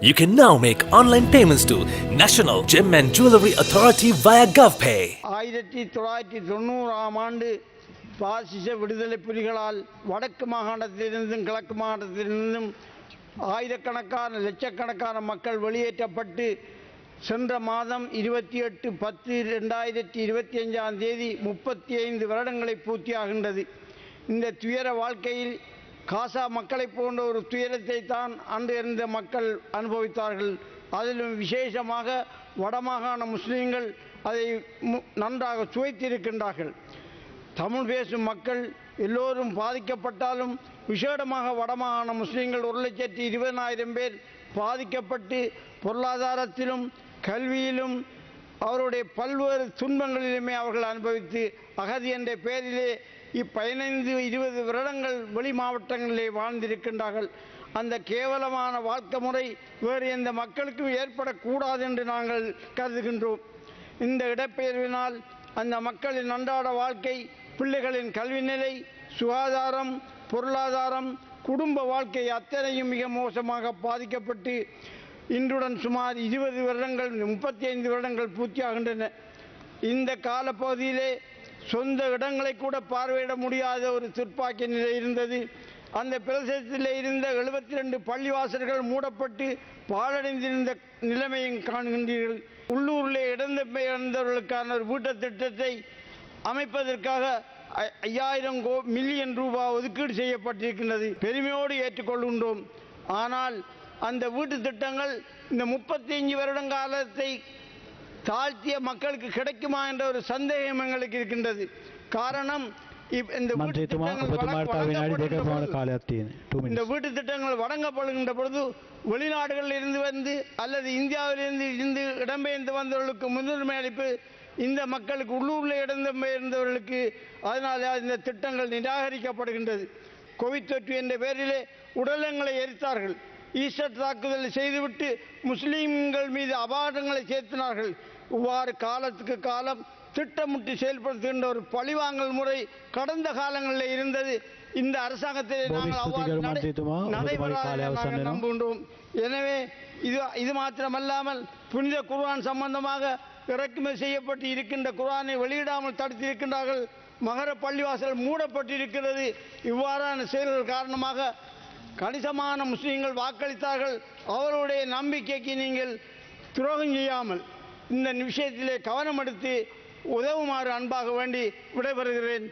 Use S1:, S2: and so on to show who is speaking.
S1: You can now make online payments to National Gem and Jewelry Authority via GovPay.
S2: ஆயிரத்தி தொள்ளாயிரத்தி தொண்ணூறாம் ஆண்டு பாசிச விடுதலை புலிகளால் வடக்கு மாகாணத்திலிருந்தும் கிழக்கு மாகாணத்திலிருந்தும் ஆயிரக்கணக்கான லட்சக்கணக்கான மக்கள் வெளியேற்றப்பட்டு சென்ற மாதம் இருபத்தி எட்டு பத்து ரெண்டாயிரத்தி இருபத்தி அஞ்சாம் தேதி முப்பத்தி ஐந்து வருடங்களை பூர்த்தியாகின்றது இந்த துயர வாழ்க்கையில் காசா மக்களை போன்ற ஒரு துயரத்தை தான் அன்று இருந்த மக்கள் அனுபவித்தார்கள். அதிலும் விசேஷமாக வடமாகாண முஸ்லீம்கள் அதை மு- நன்றாக சுவைத்திருக்கின்றார்கள். தமிழ் பேசும் மக்கள் எல்லோரும் பாதிக்கப்பட்டாலும் விசேடமாக வடமாகாண முஸ்லீம்கள் ஒரு லட்சத்தி இருபதாயிரம் பேர் பாதிக்கப்பட்டு பொருளாதாரத்திலும் கல்வியிலும் அவருடைய பல்வேறு துன்பங்களிலுமே அவர்கள் அனுபவித்து அகதி என்ற பெயரிலே இப்பதினைந்து இருபது வருடங்கள் வெளி மாவட்டங்களிலே வாழ்ந்திருக்கின்றார்கள். அந்த கேவலமான வாழ்க்கை முறை வேறு எந்த மக்களுக்கும் ஏற்படக்கூடாது என்று நாங்கள் கருதுகின்றோம். இந்த இடப்பெயர்வினால் அந்த மக்களின் அன்றாட வாழ்க்கை பிள்ளைகளின் கல்வி நிலை சுகாதாரம் பொருளாதாரம் குடும்ப வாழ்க்கை அத்தனையும் மிக மோசமாக பாதிக்கப்பட்டு இன்றுடன் சுமார் இருபது வருடங்கள் முப்பத்தி ஐந்து வருடங்கள் பூர்த்தியாகின்றன. இந்த காலப்பகுதியிலே சொந்த இடங்களை கூட பார்வையிட முடியாத ஒரு துர்ப்பாக்கிய நிலை இருந்தது. அந்த பிரதேசத்தில் இருந்த எழுபத்தி ரெண்டு பள்ளிவாசல்கள் மூடப்பட்டு பாழடைந்திருந்த நிலைமையும் காண்கின்றீர்கள். உள்ளூரிலே இடம்பெயர்ந்தவர்களுக்கான ஒரு வீட்டு திட்டத்தை அமைப்பதற்காக ஐ- ஐயாயிரம் கோ மில்லியன் ரூபாய் ஒதுக்கீடு செய்யப்பட்டிருக்கின்றது. பெருமையோடு ஏற்றுக்கொள்கின்றோம். ஆனால் அந்த வீட்டு திட்டங்கள் இந்த முப்பத்தி வருடங்காலத்தை தாழ்த்திய மக்களுக்கு கிடைக்குமா என்ற ஒரு சந்தேகம் எங்களுக்கு இருக்கின்றது. காரணம் இந்த வீட்டு திட்டங்கள் வழங்கப்படுகின்ற பொழுது வெளிநாடுகளில் இருந்து வந்து அல்லது இந்தியாவிலிருந்து இருந்து இடம்பெயர்ந்து வந்தவர்களுக்கு முன்னுரிமை அளிப்பு இந்த மக்களுக்கு உள்ளூரில் இடம்பெயர்ந்தவர்களுக்கு அதனால இந்த திட்டங்கள் நிராகரிக்கப்படுகின்றது. கோவிட் தொற்று என்ற பேரிலே உடலங்களை எரித்தார்கள். ஈஸ்டர் தாக்குதல் செய்துவிட்டு முஸ்லீம்கள் மீது அபாரங்களை சேர்த்தினார்கள். இவ்வாறு காலத்துக்கு காலம் திட்டமிட்டு செயல்படுத்துகின்ற ஒரு பழிவாங்கல் முறை கடந்த காலங்களில் இருந்தது. இந்த
S3: அரசாங்கத்தை
S2: நாங்கள் அவ்வாறு நடைபெறாத நம்புகின்றோம். எனவே இது இது மாத்திரமல்லாமல் புனித குர்வான் சம்பந்தமாக இறக்குமதி செய்யப்பட்டு இருக்கின்ற குரானை வெளியிடாமல் தடுத்து இருக்கின்றார்கள். மகர பள்ளிவாசல் மூடப்பட்டிருக்கிறது. இவ்வாறான செயல்கள் காரணமாக கணிசமான முஸ்லீம்கள் வாக்களித்தார்கள். அவருடைய நம்பிக்கைக்கு நீங்கள் துரோகம் செய்யாமல் இந்த விஷயத்திலே கவனம் எடுத்து உதவுமாறு அன்பாக வேண்டி விடைபெறுகிறேன்.